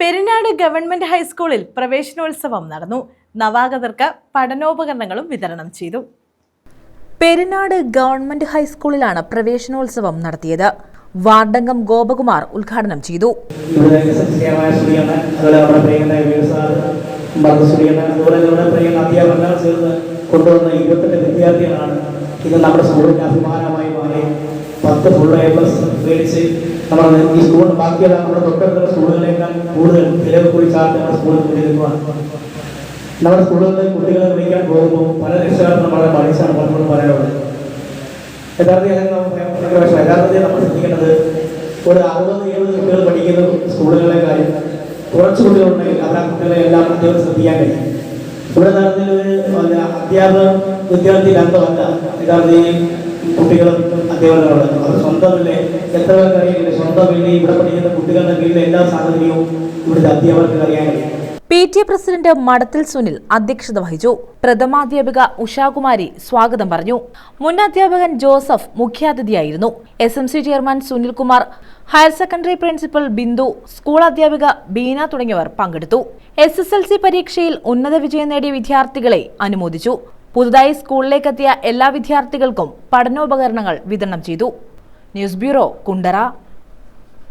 Perinad government ഹൈസ്കൂളിൽ പ്രവേശനോത്സവം നടന്നു. നവാഗതർക്ക് പഠനോപകരണങ്ങളും വിതരണം ചെയ്തു. പെരിനാട് ഗവൺമെന്റ് ഹൈസ്കൂളിലാണ് പ്രവേശനോത്സവം നടത്തിയത്. വാർഡംഗം ഗോപകുമാർ ഉദ്ഘാടനം ചെയ്തു. കൊണ്ടുവന്ന വിദ്യാർത്ഥികളാണ് ഇത് നമ്മുടെ സ്കൂളിന്റെ അഭിമാനമായി പത്ത് ഫുൾ എ പ്ലസ് മേടിച്ച് നമ്മൾ ഈ സ്കൂൾ ബാക്കിയുള്ള നമ്മുടെ തൊട്ടടുത്തുള്ള സ്കൂളുകളേക്കാൾ കൂടുതൽ ചിലവ് കുറിച്ചാണ് നമ്മുടെ സ്കൂളിൽ കൊണ്ടിരിക്കുകയാണ് നമ്മുടെ സ്കൂളുകളിൽ കുട്ടികളെ വിളിക്കാൻ പോകുമ്പോൾ പല രക്ഷകർത്താക്കളും വളരെ പഠിച്ചാണ് പലപ്പോഴും പറയാനുള്ളത് യഥാർത്ഥത്തിൽ. യഥാർത്ഥത്തിൽ നമ്മൾ ശ്രദ്ധിക്കേണ്ടത് ഒരു അറുപത് എഴുപത് കുട്ടികൾ പഠിക്കുന്ന സ്കൂളുകളെ കാര്യം. കുറച്ച് കുട്ടികളുണ്ടെങ്കിൽ അവർ ആ കുട്ടികളെ എല്ലാം കുട്ടികളും ശ്രദ്ധിക്കാൻ കഴിയും. ഇവിടെ നടത്തിൽ ഒരു അധ്യാപക വിദ്യാർത്ഥി ബന്ധമല്ല. യഥാർത്ഥത്തിൽ കുട്ടികളും അധ്യാപകരോട് അവർ സ്വന്തം ഇല്ലേ എത്ര പേർക്ക് അറിയില്ല സ്വന്തമില്ലേ ഇവിടെ പഠിക്കുന്ന കുട്ടികളുടെ കീഴിലെ എല്ലാ സാഹചര്യവും ഇവിടുത്തെ അധ്യാപകർക്ക് കഴിയും. P T A president Madathil Sunil അധ്യക്ഷത വഹിച്ചു. പ്രഥമാധ്യാപിക ഉഷാകുമാരി സ്വാഗതം പറഞ്ഞു. മുൻ അധ്യാപകൻ Joseph മുഖ്യാതിഥിയായിരുന്നു. S M C chairman Sunilkumar higher secondary principal Bindu school അധ്യാപിക ബീന തുടങ്ങിയവർ പങ്കെടുത്തു. എസ് എസ് എൽ സി പരീക്ഷയിൽ ഉന്നത വിജയം നേടിയ വിദ്യാർത്ഥികളെ അനുമോദിച്ചു. പുതുതായി സ്കൂളിലേക്കെത്തിയ എല്ലാ വിദ്യാർത്ഥികൾക്കും പഠനോപകരണങ്ങൾ വിതരണം ചെയ്തു. News bureau Kundara.